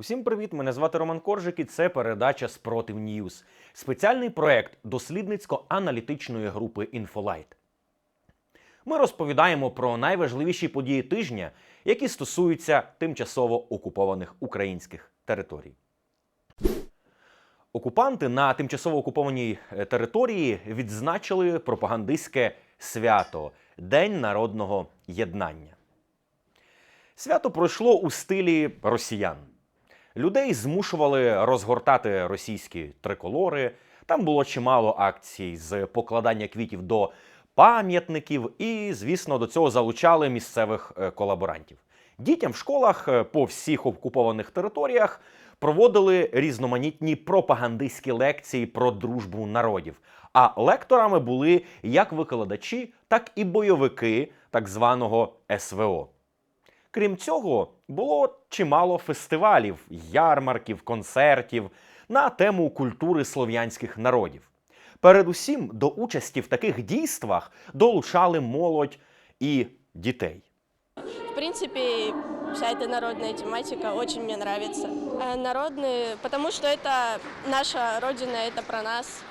Усім привіт! Мене звати Роман Коржик і це передача Спротив Ньюз. Спеціальний проект дослідницько-аналітичної групи Інфолайт. Ми розповідаємо про найважливіші події тижня, які стосуються тимчасово окупованих українських територій. Окупанти на тимчасово окупованій е, території відзначили пропагандистське свято День народного єднання. Свято пройшло у стилі росіян. Людей змушували розгортати російські триколори. Там було чимало акцій з покладання квітів до пам'ятників, і, звісно, до цього залучали місцевих е, колаборантів. Дітям в школах е, по всіх окупованих територіях проводили різноманітні пропагандистські лекції про дружбу народів. А лекторами були як викладачі, так і бойовики так званого СВО. Крім цього, було чимало фестивалів, ярмарків, концертів на тему культури слов'янських народів. Передусім до участі в таких дійствах долучали молодь і дітей. В принципе, вся эта народная тематика очень мне нравится. Э, Народные, потому что это наша родина, это про нас,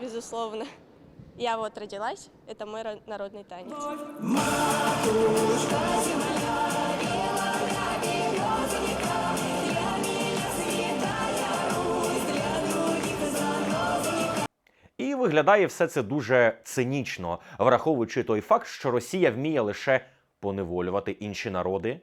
безусловно. Я вот родилась, это мой ро- народный танец. І виглядає все це дуже цинічно, враховуючи той факт, що Росія вміє лише поневолювати інші народи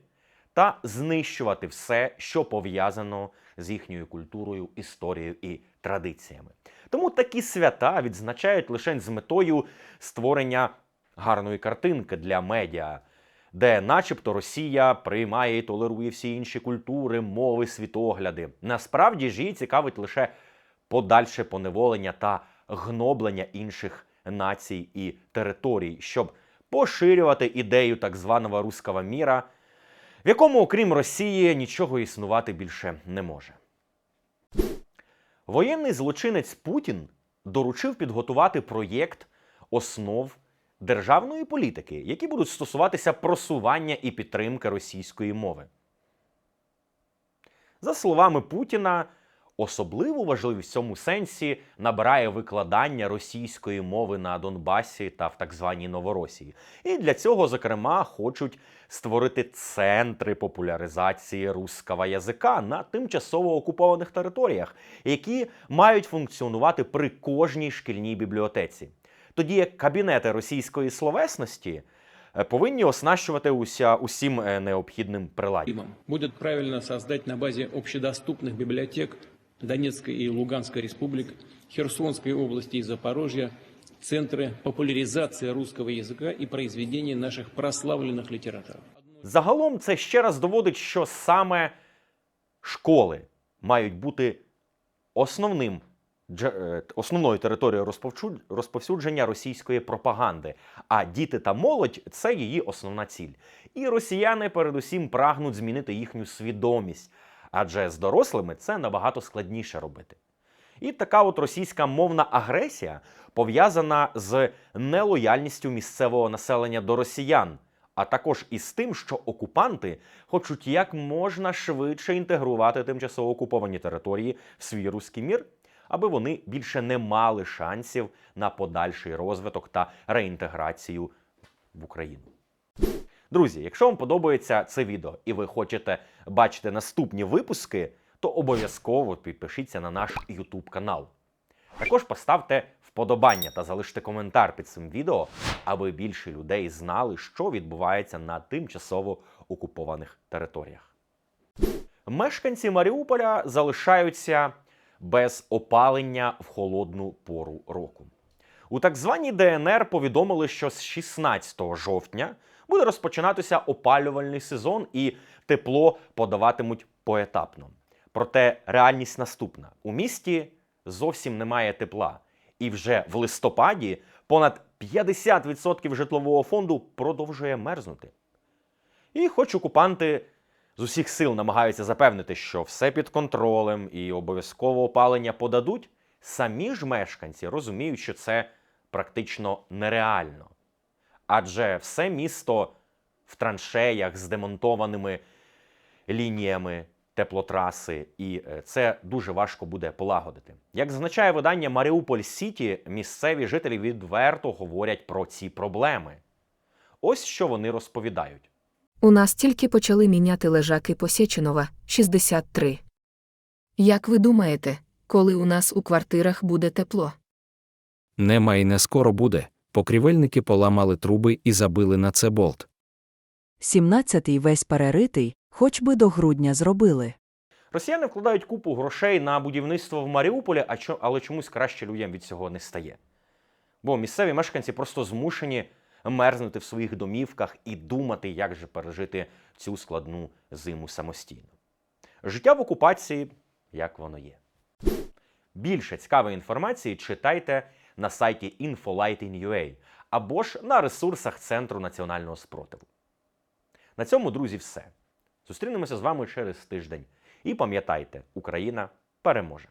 та знищувати все, що пов'язано з їхньою культурою, історією і традиціями. Тому такі свята відзначають лише з метою створення гарної картинки для медіа, де, начебто, Росія приймає і толерує всі інші культури, мови, світогляди. Насправді ж її цікавить лише подальше поневолення та гноблення інших націй і територій, щоб поширювати ідею так званого руського міра, в якому, окрім Росії, нічого існувати більше не може. Воєнний злочинець Путін доручив підготувати проєкт основ державної політики, які будуть стосуватися просування і підтримки російської мови. За словами Путіна, особливу важливість в цьому сенсі набирає викладання російської мови на Донбасі та в так званій Новоросії. І для цього, зокрема, хочуть створити центри популяризації русского язика на тимчасово окупованих територіях, які мають функціонувати при кожній шкільній бібліотеці. Тоді як кабінети російської словесності е, повинні оснащувати уся усім е, необхідним приладдям. Им будет правильно создать на базе общедоступных библиотек Донецкой и Луганской республик, Херсонской области и Запорожья центры популяризации русского языка и произведений наших прославленных литераторов. Загалом це ще раз доводить, що саме школи мають бути основним дже- е, основною територією розповчу- розповсюдження російської пропаганди, а діти та молодь це її основна ціль. І росіяни передусім прагнуть змінити їхню свідомість, адже з дорослими це набагато складніше робити. І така от російська мовна агресія пов'язана з нелояльністю місцевого населення до росіян, а також із тим, що окупанти хочуть як можна швидше інтегрувати тимчасово окуповані території в свій руський мір, аби вони більше не мали шансів на подальший розвиток та реінтеграцію в Україну. Друзі, якщо вам подобається це відео і ви хочете бачити наступні випуски, то обов'язково підпишіться на наш YouTube канал. Також поставте вподобання та залиште коментар під цим відео, аби більше людей знали, що відбувається на тимчасово окупованих територіях. Мешканці Маріуполя залишаються без опалення в холодну пору року. У так званій ДНР повідомили, що з 16 жовтня буде розпочинатися опалювальний сезон і тепло подаватимуть поетапно. Проте реальність наступна: у місті зовсім немає тепла, і вже в листопаді понад 50% житлового фонду продовжує мерзнути. І хоч окупанти з усіх сил намагаються запевнити, що все під контролем і обов'язково опалення подадуть, самі ж мешканці розуміють, що це практично нереально. Адже все місто в траншеях з демонтованими лініями, теплотраси, і е, це дуже важко буде полагодити. Як зазначає видання Маріуполь Сіті, місцеві жителі відверто говорять про ці проблеми. Ось що вони розповідають. У нас тільки почали міняти лежаки Посєченова, 63. Як ви думаєте, коли у нас у квартирах буде тепло? Нема і не скоро буде. Покрівельники поламали труби і забили на це болт. 17-й весь переритий, хоч би до грудня зробили. Росіяни вкладають купу грошей на будівництво в Маріуполі, а чо- але чомусь краще людям від цього не стає. Бо місцеві мешканці просто змушені мерзнути в своїх домівках і думати, як же пережити цю складну зиму самостійно. Життя в окупації, як воно є. Більше цікавої інформації читайте на сайті infolighting.ua або ж на ресурсах Центру національного спротиву. На цьому, друзі, все. Зустрінемося з вами через тиждень. І пам'ятайте, Україна переможе.